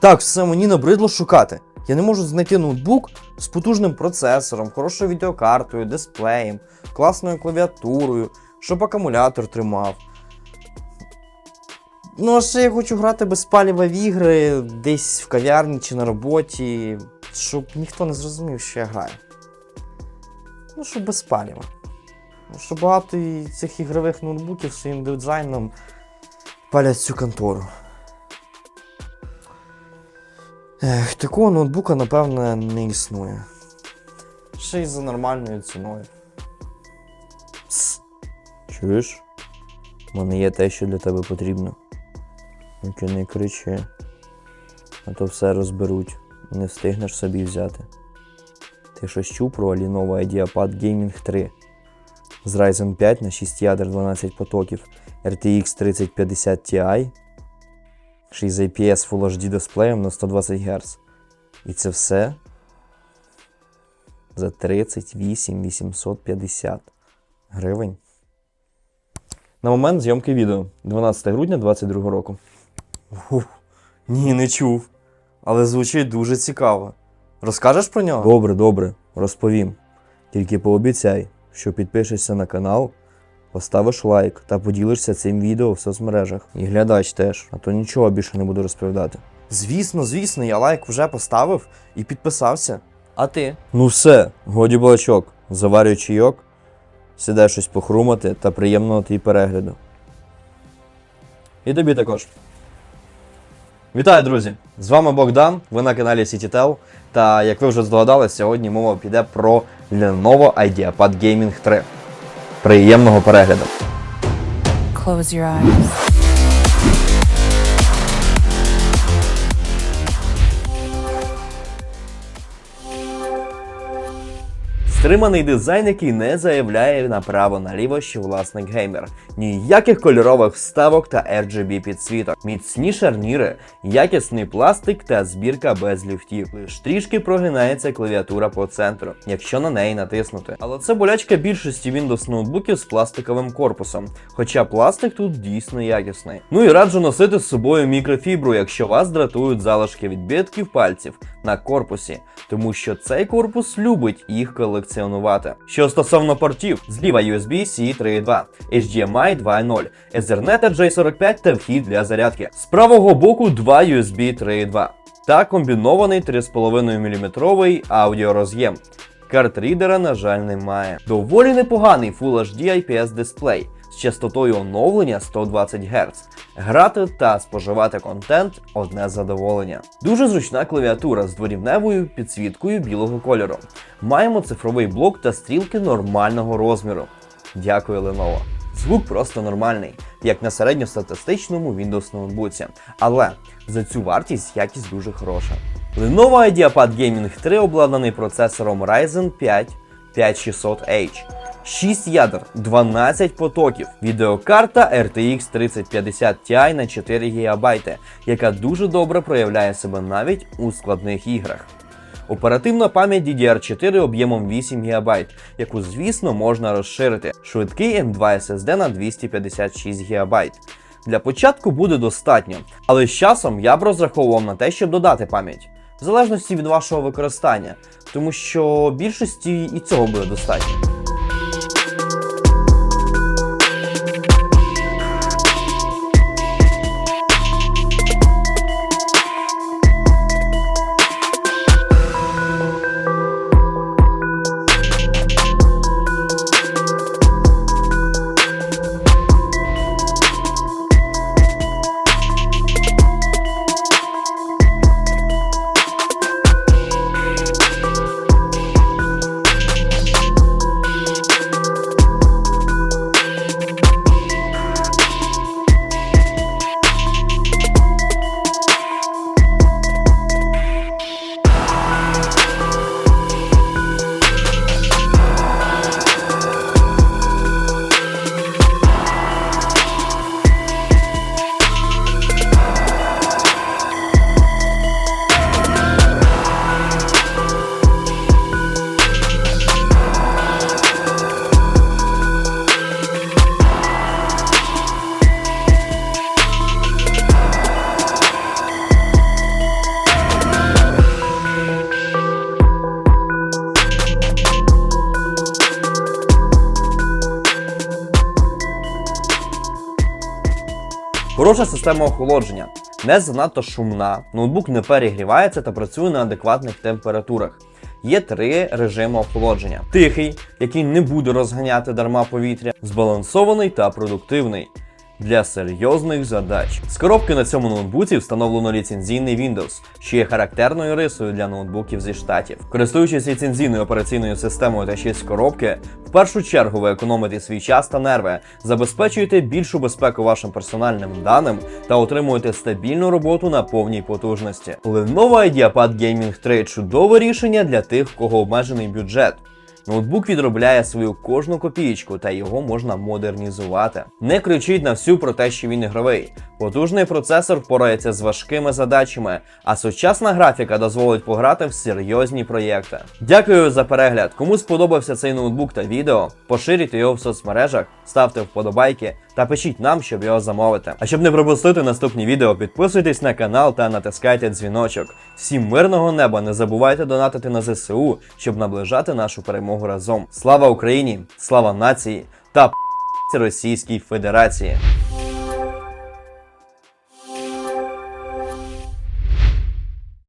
Так, все мені набридло шукати. Я не можу знайти ноутбук з потужним процесором, хорошою відеокартою, дисплеєм, класною клавіатурою, щоб акумулятор тримав. Ну, а ще я хочу грати без паліва в ігри десь в кав'ярні чи на роботі, щоб ніхто не зрозумів, що я граю. Ну, щоб без паліва. Ну, що багато цих ігрових ноутбуків своїм дизайном палять цю контору. Ех, такого ноутбука, напевне, не існує. Ще й за нормальною ціною. Пс. Чуєш? У мене є те, що для тебе потрібно. Тільки не кричи. А то все розберуть. Не встигнеш собі взяти. Ти щось чув про Lenovo IdeaPad Gaming 3 з Ryzen 5 на 6 ядер 12 потоків RTX 3050 Ti 6 IPS Full HD дисплеєм на 120 Гц. І це все за 38 850 гривень. На момент зйомки відео 12 грудня 2022 року. Ух, ні, не чув. Але звучить дуже цікаво. Розкажеш про нього? Добре, добре, розповім. Тільки пообіцяй, що підпишешся на канал, поставиш лайк та поділишся цим відео в соцмережах. І глядач теж, а то нічого більше не буду розповідати. Звісно, звісно, я лайк вже поставив і підписався. А ти? Ну все, годі балачок, заварюй чайок, сідай щось похрумати та приємного тобі перегляду. І тобі також. Вітаю, друзі! З вами Богдан, ви на каналі CityTel. Та як ви вже здогадались, сьогодні мова піде про Lenovo IdeaPad Gaming 3. Приємного перегляду! Close your eyes. Стриманий дизайн, який не заявляє направо наліво, що власник геймер. Ніяких кольорових вставок та RGB підсвіток, міцні шарніри, якісний пластик та збірка без люфтів. Лиш трішки прогинається клавіатура по центру, якщо на неї натиснути. Але це болячка більшості Windows ноутбуків з пластиковим корпусом. Хоча пластик тут дійсно якісний. Ну і раджу носити з собою мікрофібру, якщо вас дратують залишки відбитків пальців на корпусі, тому що цей корпус любить їх колекціонувати. Що стосовно портів, зліва USB-C 3.2, HDMI 2.0, Ethernet J45 та вхід для зарядки. З правого боку два USB 3.2 та комбінований 3,5 мм аудіороз'єм. Картрідера, на жаль, немає. Доволі непоганий Full HD IPS дисплей з частотою оновлення 120 Гц. Грати та споживати контент одне задоволення. Дуже зручна клавіатура з дворівневою підсвіткою білого кольору. Маємо цифровий блок та стрілки нормального розміру. Дякую, Lenovo. Звук просто нормальний, як на середньостатистичному Windows ноутбуці. Але за цю вартість якість дуже хороша. Lenovo IdeaPad Gaming 3 обладнаний процесором Ryzen 5 5600H. 6 ядер, 12 потоків, відеокарта RTX 3050 Ti на 4 ГБ, яка дуже добре проявляє себе навіть у складних іграх. Оперативна пам'ять DDR4 об'ємом 8 ГБ, яку, звісно, можна розширити. Швидкий M2 SSD на 256 ГБ. Для початку буде достатньо, але з часом я б розраховував на те, щоб додати пам'ять, в залежності від вашого використання, тому що більшості і цього буде достатньо. Хороша система охолодження, не занадто шумна, ноутбук не перегрівається та працює на адекватних температурах. Є три режими охолодження: тихий, який не буде розганяти дарма повітря, збалансований та продуктивний. Для серйозних задач з коробки на цьому ноутбуці встановлено ліцензійний Windows, що є характерною рисою для ноутбуків зі штатів. Користуючись ліцензійною операційною системою та ще з коробки, в першу чергу ви економите свій час та нерви, забезпечуєте більшу безпеку вашим персональним даним та отримуєте стабільну роботу на повній потужності. Lenovo IdeaPad Gaming 3 чудове рішення для тих, в кого обмежений бюджет. Ноутбук відробляє свою кожну копієчку, та його можна модернізувати. Не кричіть на всю про те, що він ігровий. Потужний процесор впорається з важкими задачами, а сучасна графіка дозволить пограти в серйозні проєкти. Дякую за перегляд. Кому сподобався цей ноутбук та відео, поширюйте його в соцмережах, ставте вподобайки та пишіть нам, щоб його замовити. А щоб не пропустити наступні відео, підписуйтесь на канал та натискайте дзвіночок. Всім мирного неба! Не забувайте донатити на ЗСУ, щоб наближати нашу перемогу разом. Слава Україні! Слава нації та Російській Федерації!